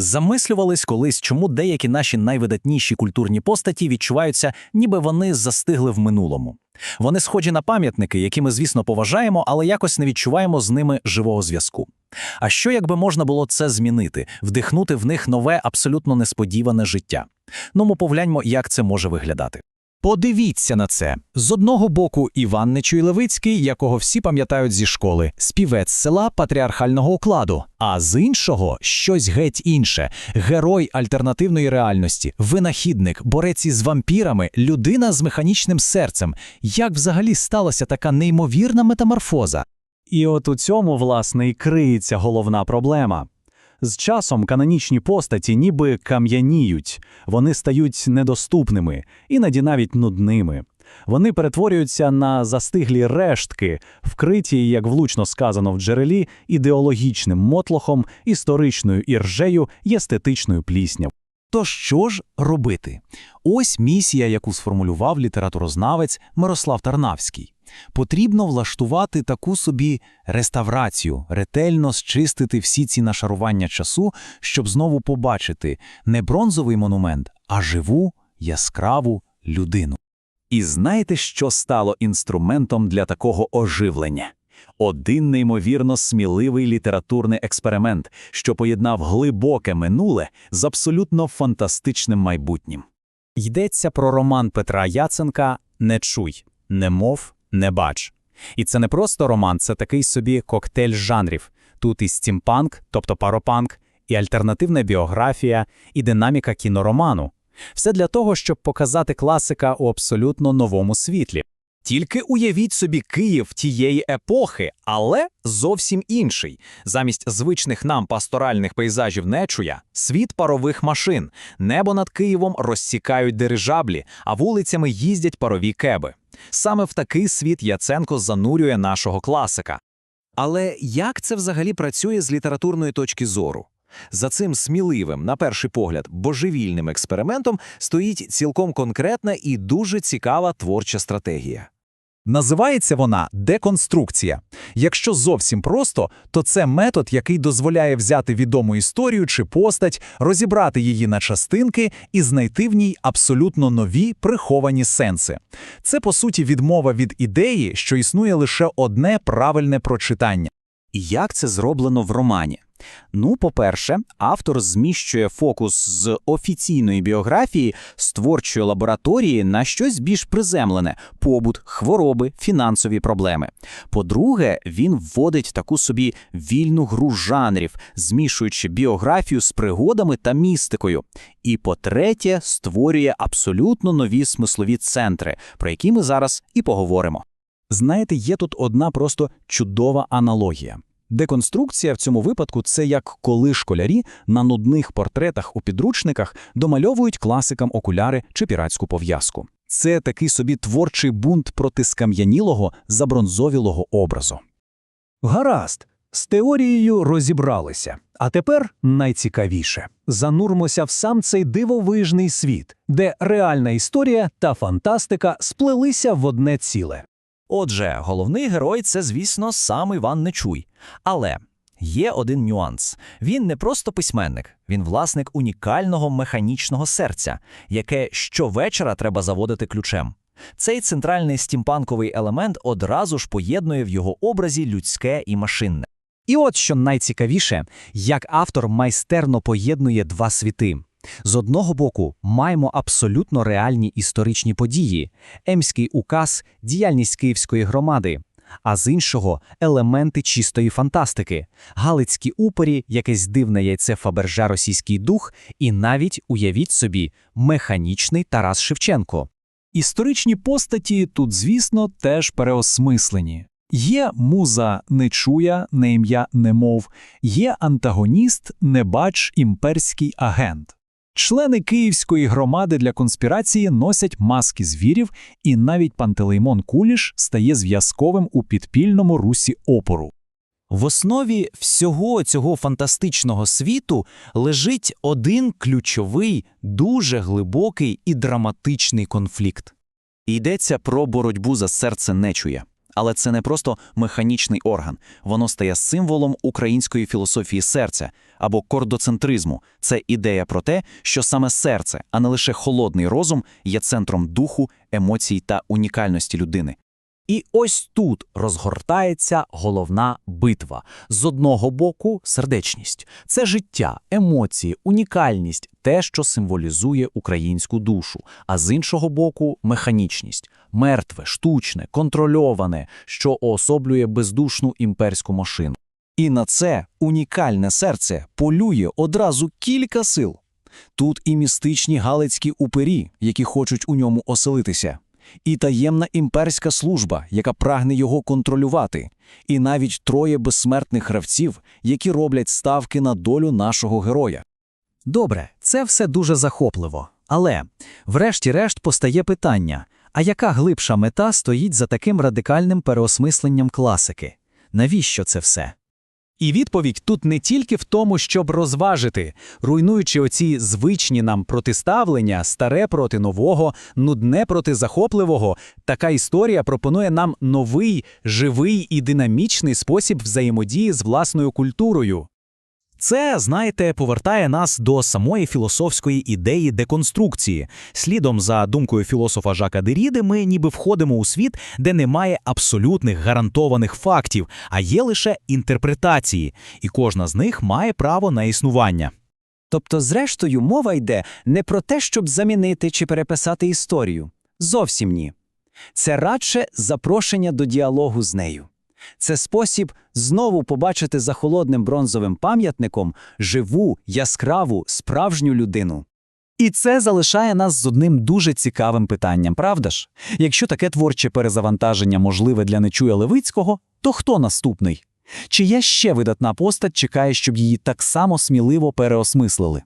Замислювались колись, чому деякі наші найвидатніші культурні постаті відчуваються, ніби вони застигли в минулому. Вони схожі на пам'ятники, які ми, звісно, поважаємо, але якось не відчуваємо з ними живого зв'язку. А що якби можна було це змінити, вдихнути в них нове, абсолютно несподіване життя? Ну, ми погляньмо, як це може виглядати. Подивіться на це. З одного боку Іван Нечуй-Левицький, якого всі пам'ятають зі школи, співець села патріархального укладу, а з іншого щось геть інше герой альтернативної реальності, винахідник, борець із вампірами, людина з механічним серцем. Як взагалі сталася така неймовірна метаморфоза? І от у цьому, власне, і криється головна проблема. З часом канонічні постаті ніби кам'яніють, вони стають недоступними, іноді навіть нудними. Вони перетворюються на застиглі рештки, вкриті, як влучно сказано в джерелі, ідеологічним мотлохом, історичною іржею естетичною пліснявою. То що ж робити? Ось місія, яку сформулював літературознавець Мирослав Тарнавський. Потрібно влаштувати таку собі реставрацію, ретельно зчистити всі ці нашарування часу, щоб знову побачити не бронзовий монумент, а живу, яскраву людину. І знаєте, що стало інструментом для такого оживлення? Один неймовірно сміливий літературний експеримент, що поєднав глибоке минуле з абсолютно фантастичним майбутнім. Йдеться про роман Петра Яценка «Не чуй, не мов, не бач». І це не просто роман, це такий собі коктейль жанрів. Тут і стімпанк, тобто паропанк, і альтернативна біографія, і динаміка кінороману. Все для того, щоб показати класика у абсолютно новому світлі. Тільки уявіть собі Київ тієї епохи, але зовсім інший. Замість звичних нам пасторальних пейзажів Нечуя – світ парових машин. Небо над Києвом розсікають дирижаблі, а вулицями їздять парові кеби. Саме в такий світ Яценко занурює нашого класика. Але як це взагалі працює з літературної точки зору? За цим сміливим, на перший погляд, божевільним експериментом стоїть цілком конкретна і дуже цікава творча стратегія. Називається вона деконструкція. Якщо зовсім просто, то це метод, який дозволяє взяти відому історію чи постать, розібрати її на частинки і знайти в ній абсолютно нові приховані сенси. Це, по суті, відмова від ідеї, що існує лише одне правильне прочитання. І як це зроблено в романі? Ну, по-перше, автор зміщує фокус з офіційної біографії з творчої лабораторії на щось більш приземлене побут, хвороби, фінансові проблеми. По-друге, він вводить таку собі вільну гру жанрів, змішуючи біографію з пригодами та містикою. І по-третє, створює абсолютно нові смислові центри, про які ми зараз і поговоримо. Знаєте, є тут одна просто чудова аналогія. Деконструкція в цьому випадку це як коли школярі на нудних портретах у підручниках домальовують класикам окуляри чи піратську пов'язку. Це такий собі творчий бунт проти скам'янілого, забронзовілого образу. Гаразд, з теорією розібралися. А тепер найцікавіше занурмося в сам цей дивовижний світ, де реальна історія та фантастика сплелися в одне ціле. Отже, головний герой це, звісно, сам Іван Нечуй. Але є один нюанс: він не просто письменник, він власник унікального механічного серця, яке щовечора треба заводити ключем. Цей центральний стімпанковий елемент одразу ж поєднує в його образі людське і машинне. І от що найцікавіше, як автор майстерно поєднує два світи. З одного боку, маємо абсолютно реальні історичні події: Емський указ, діяльність Київської громади, а з іншого елементи чистої фантастики, Галицькі упорі, якесь дивне яйце Фабержа російський дух, і навіть уявіть собі, механічний Тарас Шевченко. Історичні постаті тут, звісно, теж переосмислені. Є муза нечуя, не ім'я немов, є антагоніст, небач, імперський агент. Члени Київської громади для конспірації носять маски звірів, і навіть Пантелеймон Куліш стає зв'язковим у підпільному русі опору. В основі всього цього фантастичного світу лежить один ключовий, дуже глибокий і драматичний конфлікт. Йдеться про боротьбу за серце нечуя. Але це не просто механічний орган, воно стає символом української філософії серця або кордоцентризму. Це ідея про те, що саме серце, а не лише холодний розум, є центром духу, емоцій та унікальності людини. І ось тут розгортається головна битва. З одного боку сердечність. Це життя, емоції, унікальність, те, що символізує українську душу. А з іншого боку механічність. Мертве, штучне, контрольоване, що уособлює бездушну імперську машину. І на це унікальне серце полює одразу кілька сил. Тут і містичні галицькі упері, які хочуть у ньому оселитися, і таємна імперська служба, яка прагне його контролювати, і навіть троє безсмертних гравців, які роблять ставки на долю нашого героя. Добре, це все дуже захопливо. Але, врешті-решт, постає питання: а яка глибша мета стоїть за таким радикальним переосмисленням класики? Навіщо це все? І відповідь тут не тільки в тому, щоб розважити, руйнуючи оці звичні нам протиставлення, старе проти нового, нудне проти захопливого, така історія пропонує нам новий, живий і динамічний спосіб взаємодії з власною культурою. Це, знаєте, повертає нас до самої філософської ідеї деконструкції. Слідом за думкою філософа Жака Деріди, ми ніби входимо у світ, де немає абсолютних гарантованих фактів, а є лише інтерпретації, і кожна з них має право на існування. Тобто, зрештою, мова йде не про те, щоб замінити чи переписати історію. Зовсім ні. Це радше запрошення до діалогу з нею. Це спосіб знову побачити за холодним бронзовим пам'ятником живу, яскраву, справжню людину. І це залишає нас з одним дуже цікавим питанням, правда ж? Якщо таке творче перезавантаження можливе для Нечуя Левицького, то хто наступний? Чи є ще видатна постать чекає, щоб її так само сміливо переосмислили?